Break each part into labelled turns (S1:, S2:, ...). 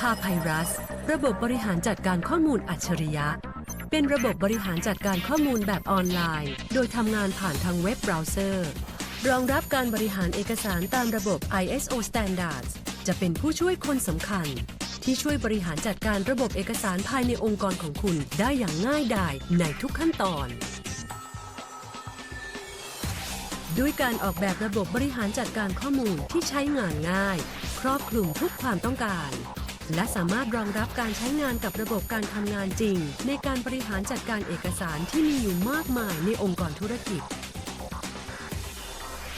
S1: พาไพรัส ระบบบริหารจัดการข้อมูลอัจฉริยะ เป็นระบบบริหารจัดการข้อมูลแบบออนไลน์ โดยทำงานผ่านทางเว็บเบราว์เซอร์ รองรับการบริหารเอกสารตามระบบ ISO Standards จะเป็นผู้ช่วยคนสำคัญ ที่ช่วยบริหารจัดการระบบเอกสารภายในองค์กรของคุณได้อย่างง่ายดายในทุกขั้นตอน ด้วยการออกแบบระบบบริหารจัดการข้อมูลที่ใช้งานง่าย ครอบคลุมทุกความต้องการ และสามารถรองรับการใช้งานกับระบบการทำงานจริง ในการบริหารจัดการเอกสารที่มีอยู่มากมายในองค์กรธุรกิจ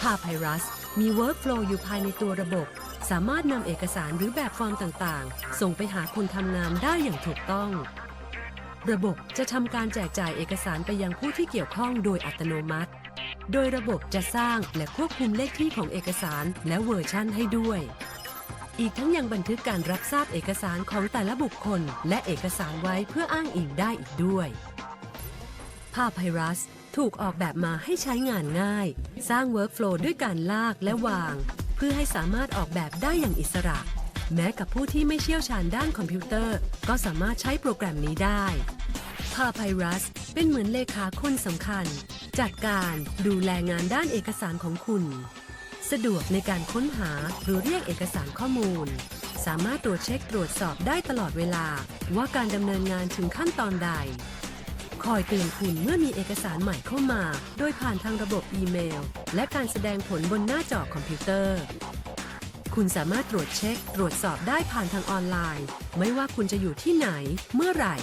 S1: p a p y r u s มี Workflow อยู่ภายในตัวระบบ สามารถนำเอกสารหรือแบบฟอร์มต่างๆ ส่งไปหาคนทำงานได้อย่างถูกต้อง ระบบจะทำการแจกจ่ายเอกสารไปยังผู้ที่เกี่ยวข้องโดยอัตโนมัติ โดยระบบจะสร้างและควบคุมเลขที่ของเอกสารและเวอร์ชั่นให้ด้วย อีกทั้งยังบันทึกการรับทราบเอกสารของแต่ละบุคคล และเอกสารไว้เพื่ออ้างอิงได้อีกด้วย p a p y r u s ถูกออกแบบมาให้ใช้งานง่าย สร้าง Workflow ด้วยการลากและวาง เพื่อให้สามารถออกแบบได้อย่างอิสระ แม้กับผู้ที่ไม่เชี่ยวชาญด้านคอมพิวเตอร์ ก็สามารถใช้โปรแกรมนี้ได้ p a p y r u s เป็นเหมือนเลขาคนสำคัญ จัดการดูแลงานด้านเอกสารของคุณ สะดวกในการค้นหาหรือเรียกเอกสารข้อมูล สามารถตรวจเช็คตรวจสอบได้ตลอดเวลา ว่าการดำเนินงานถึงขั้นตอนใด คอยเตือนคุณเมื่อมีเอกสารใหม่เข้ามา โดยผ่านทางระบบอีเมล และการแสดงผลบนหน้าจอคอมพิวเตอร์ คุณสามารถตรวจเช็ค ตรวจสอบได้ผ่านทางออนไลน์ ไม่ว่าคุณจะอยู่ที่ไหน เมื่อไหร่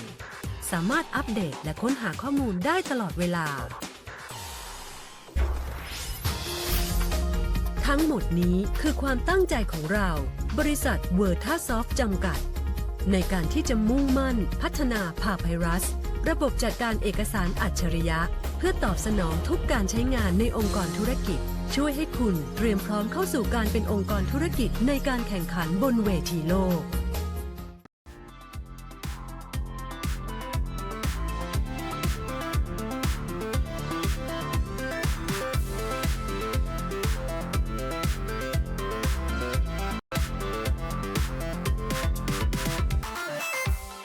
S1: สามารถอัปเดตและค้นหาข้อมูลได้ตลอดเวลา ทั้งหมดนี้คือความตั้งใจของเรา บริษัทเวอร์ท่าซอฟจำกัด ในการที่จะมุ่งมั่น พัฒนาพาไพรัส ระบบจัดการเอกสารอัจฉริยะ เพื่อตอบสนองทุกการใช้งานในองค์กรธุรกิจ ช่วยให้คุณเตรียมพร้อมเข้าสู่การเป็นองค์กรธุรกิจในการแข่งขันบนเวทีโลก